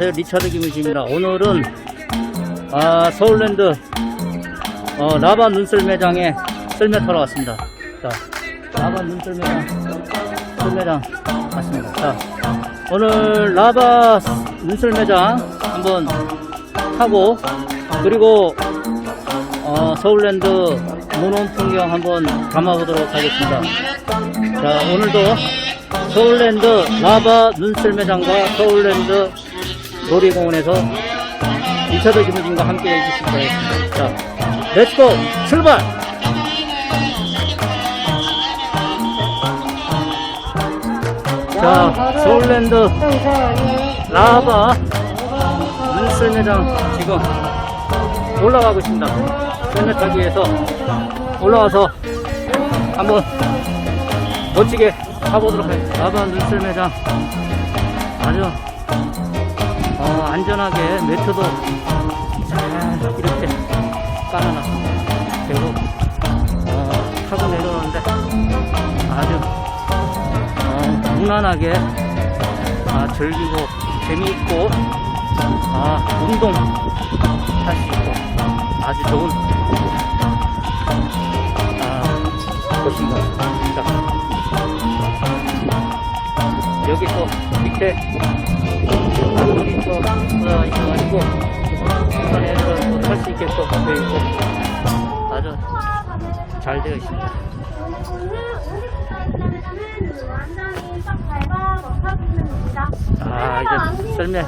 안녕하세요. 리차드 김우식입니다. 오늘은 아, 서울랜드 어, 라바 눈썰 매장에 썰매 타러 왔습니다. 자 라바 눈썰 매장 썰 매장 왔습니다. 자 오늘 라바 눈썰 매장 한번 타고 그리고 어, 서울랜드 모논 풍경 한번 담아보도록 하겠습니다. 자 오늘도 서울랜드 라바 눈썰 매장과 서울랜드 놀이공원에서 2차도 김우진과 함께 해주시기 바라겠습니다. 자, 렛츠고! 출발! 자, 서울랜드 라바 눈썰 매장 지금 올라가고 있습니다. 썰매 타기 위해서 올라와서 한번 멋지게 가보도록 하겠습니다. 라바 눈썰 매장 아주 어, 안전하게 매트도 잘 이렇게 깔아놔 되고 어, 타고 내려오는데 아주 어, 무난하게 아, 즐기고 재미있고 아, 운동 할 수 있고 아주 좋은 아, 곳인 것 같습니다. 자, 여기 또 밑에 또 어, 있어가지고 중간에는 탈수 있게 또 되어 있고 아주 잘 되어 있습니다. 아, 이제 썰매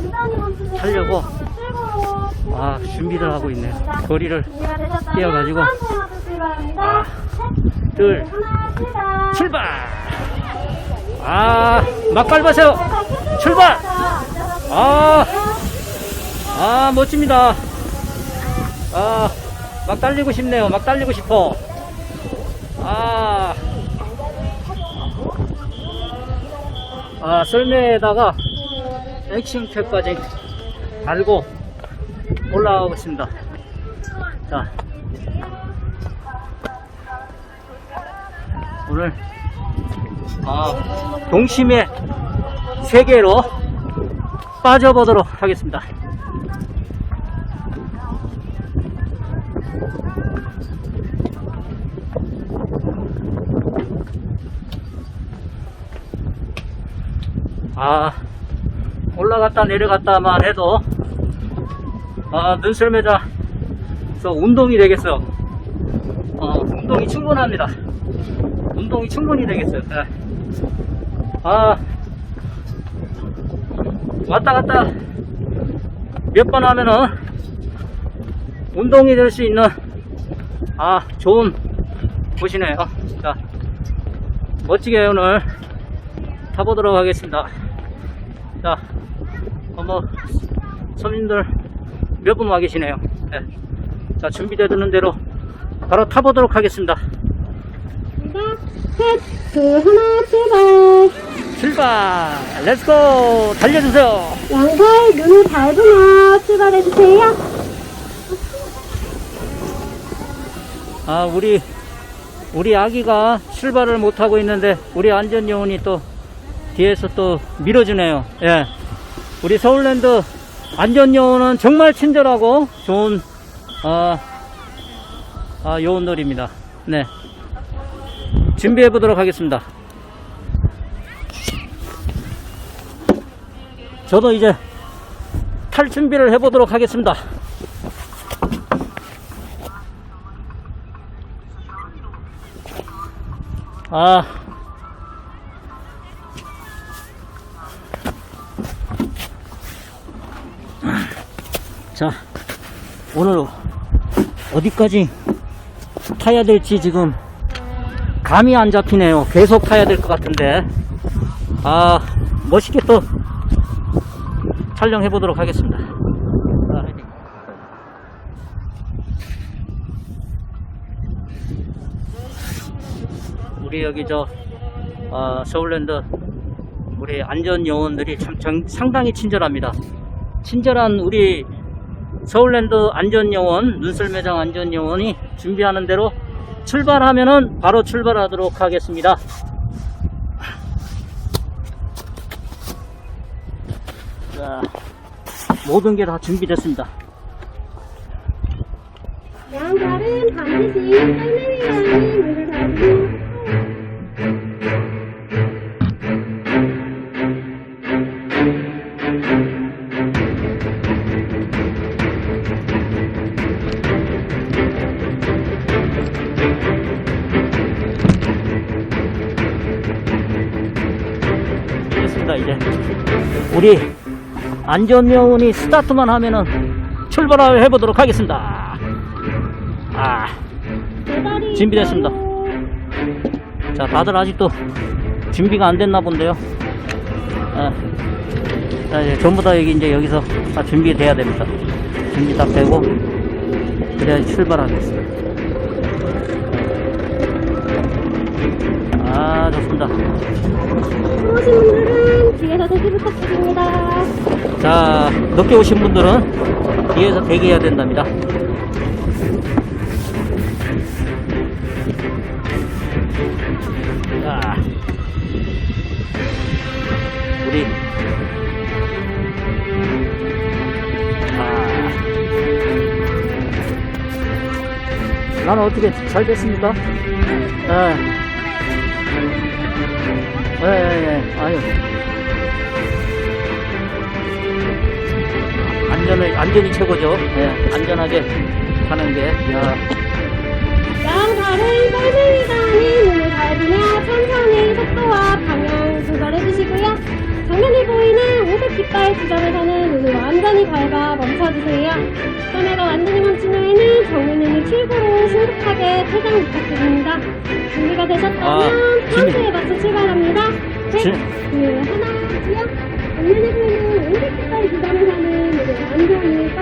타려고 아, 준비를 하고 있네요. 거리를 뛰어가지고 아, 둘, 출발! 아, 막 밟으세요! 출발! 아, 아, 멋집니다. 아, 막 달리고 싶네요. 막 달리고 싶어. 아, 아, 썰매에다가 액션캡까지 달고 올라가고 있습니다. 자, 오늘, 아, 동심의 세계로 빠져보도록 하겠습니다. 아, 올라갔다 내려갔다만 해도, 아, 눈썰매자 서 운동이 되겠어요. 어, 운동이 충분합니다. 운동이 충분히 되겠어요. 예. 아, 왔다 갔다. 몇 번 하면은 운동이 될 수 있는 아 좋은 곳이네요. 자 멋지게 오늘 타보도록 하겠습니다. 자 어머 손님들 몇 분 와 계시네요. 네. 자 준비되는 대로 바로 타보도록 하겠습니다. 셋, 둘, 하나, 출발. 출발 렛츠고 달려주세요 양팔 눈을 밟으며 출발해주세요. 아, 우리, 우리 아기가 출발을 못하고 있는데, 우리 안전요원이 또, 뒤에서 또 밀어주네요. 예. 우리 서울랜드 안전요원은 정말 친절하고 좋은, 아, 아, 요원들입니다. 네. 준비해 보도록 하겠습니다. 저도 이제 탈 준비를 해 보도록 하겠습니다. 아. 자, 오늘 어디까지 타야 될지 지금 감이 안 잡히네요. 계속 타야 될 것 같은데. 아, 멋있게 또 촬영해 보도록 하겠습니다. 우리 여기 저 어, 서울랜드 우리 안전 요원들이 참 정- 상당히 친절합니다. 친절한 우리 서울랜드 안전 요원 눈썰매장 안전 요원이 준비하는 대로 출발하면은 바로 출발하도록 하겠습니다. 자, 모든 게 다 준비됐습니다. 반드시 닫으며 됐습니다, 이제. 우리 안전요원이 스타트만 하면은 출발을 해보도록 하겠습니다. 아, 준비됐습니다. 자, 다들 아직도 준비가 안 됐나 본데요. 아, 자, 이제 전부 다 여기 이제 여기서 다 준비돼야 됩니다. 준비 딱 되고, 그래야 출발하겠습니다. 아, 좋습니다. 뒤에서 대기 부탁드립니다. 자, 늦게 오신 분들은 뒤에서 대기해야 된답니다. 자, 우리 아, 나는 어떻게 잘 됐습니까? 예. 예, 예, 예. 아유. 안전을, 안전이 최고죠. 예, 안전하게 가는 게, 야, 양발은 썰매위단이 문을 닫으며 천천히 속도와 방향 조절해 주시고요. 정면에 보이는 오색 깃발 지점에서는 문을 완전히 밟아 멈춰주세요. 썰매가 완전히 멈춘 후에는 정면을 출구로 신속하게 퇴장 부탁드립니다. 준비가 되셨다면 아. 카운트에 맞춰 출발합니다. 셋, 준- 둘, 하나, 주요. 정면에 보이는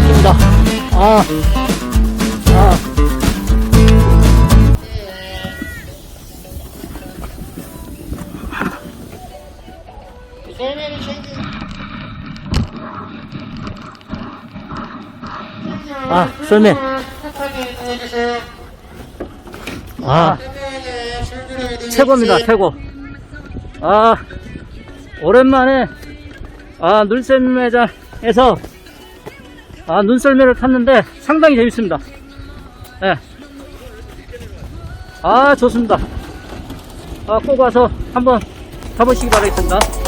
막힙니다. 아, 아. 아, 썰매. 아, 최고입니다, 최고. 아, 오랜만에, 아, 눈썰매장에서, 아, 눈썰매를 탔는데 상당히 재밌습니다. 예. 아, 좋습니다. 아, 꼭 와서 한번 가보시기 바라겠습니다.